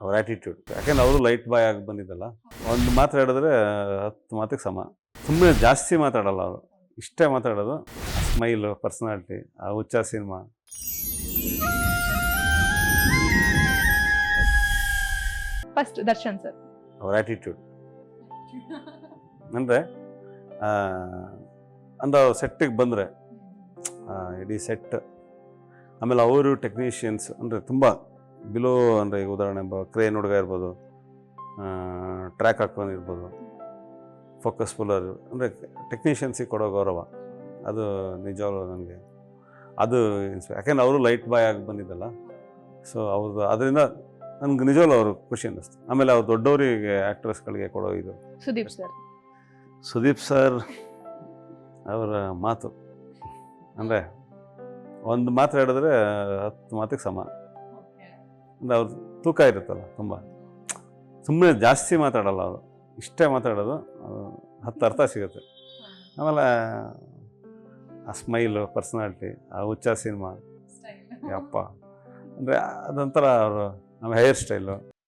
ಅವ್ರ ಆ್ಯಟಿಟ್ಯೂಡ್ ಯಾಕೆಂದ್ರೆ ಅವರು ಲೈಟ್ ಬಾಯ್ ಆಗಿ ಬಂದಿದ್ದಲ್ಲ. ಒಂದು ಮಾತು ಹೇಳಿದ್ರೆ ಹತ್ತು ಮಾತಿಗೆ ಸಮ. ತುಂಬ ಜಾಸ್ತಿ ಮಾತಾಡಲ್ಲ ಅವರು. ಇಷ್ಟೇ ಮಾತಾಡೋದು ಸ್ಮೈಲು ಪರ್ಸನಾಲಿಟಿ ಆ Huccha cinema first Darshan sir ಅವ್ರ ಆ್ಯಟಿಟ್ಯೂಡ್ ಅಂದರೆ ಅಂದ ಸೆಟ್ಟಿಗೆ ಬಂದರೆ ಇಡೀ ಸೆಟ್ ಆಮೇಲೆ ಅವರು ಟೆಕ್ನಿಷಿಯನ್ಸ್ ಅಂದರೆ ತುಂಬ ಬಿಲೋ ಅಂದರೆ ಈಗ ಉದಾಹರಣೆ ಬ ಕ್ರೇನ್ ಹುಡುಗ ಇರ್ಬೋದು ಟ್ರ್ಯಾಕ್ ಹಾಕ್ಕೊಂಡು ಇರ್ಬೋದು ಫೋಕಸ್ ಪುಲ್ಲರ್ ಅಂದರೆ ಟೆಕ್ನಿಷಿಯನ್ಸಿಗೆ ಕೊಡೋ ಗೌರವ. ಅದು ನಿಜವಾಗ್ಲೂ ನನಗೆ ಅದು ಇನ್ಸ್ಪೈ ಯಾಕೆಂದ್ರೆ ಅವರು ಲೈಟ್ ಬಾಯ್ ಆಗಿ ಬಂದಿದ್ದಲ್ಲ. ಸೊ ಅವ್ರದ್ದು ಅದರಿಂದ ನನಗೆ ನಿಜವಾಗ್ಲೂ ಅವರು ಖುಷಿ ಅನ್ನಿಸ್ತು. ಆಮೇಲೆ ಅವ್ರು ದೊಡ್ಡವರಿಗೆ ಆ್ಯಕ್ಟ್ರೆಸ್ಗಳಿಗೆ ಕೊಡೋ ಇದು. ಸುದೀಪ್ ಸರ್ ಸುದೀಪ್ ಸರ್ ಅವರ ಮಾತು. ಅಂದರೆ ಒಂದು ಮಾತು ಹೇಳಿದ್ರೆ ಹತ್ತು ಮಾತಿಗೆ ಸಮ. ಅವ್ರ ತೂಕ ಇರುತ್ತಲ್ಲ ತುಂಬ. ಸುಮ್ಮನೆ ಜಾಸ್ತಿ ಮಾತಾಡಲ್ಲ ಅವರು. ಇಷ್ಟೇ ಮಾತಾಡೋದು ಅದು ಹತ್ತು ಅರ್ಥ ಸಿಗುತ್ತೆ. ಆಮೇಲೆ ಆ ಸ್ಮೈಲು ಪರ್ಸನಾಲಿಟಿ ಆ ಹುಚ್ಚ ಸಿನಿಮಾ. ಯಪ್ಪ. ಅಂದರೆ ಅದೊಂಥರ ಅವರು ನಮ್ಮ ಹೇರ್ ಸ್ಟೈಲು.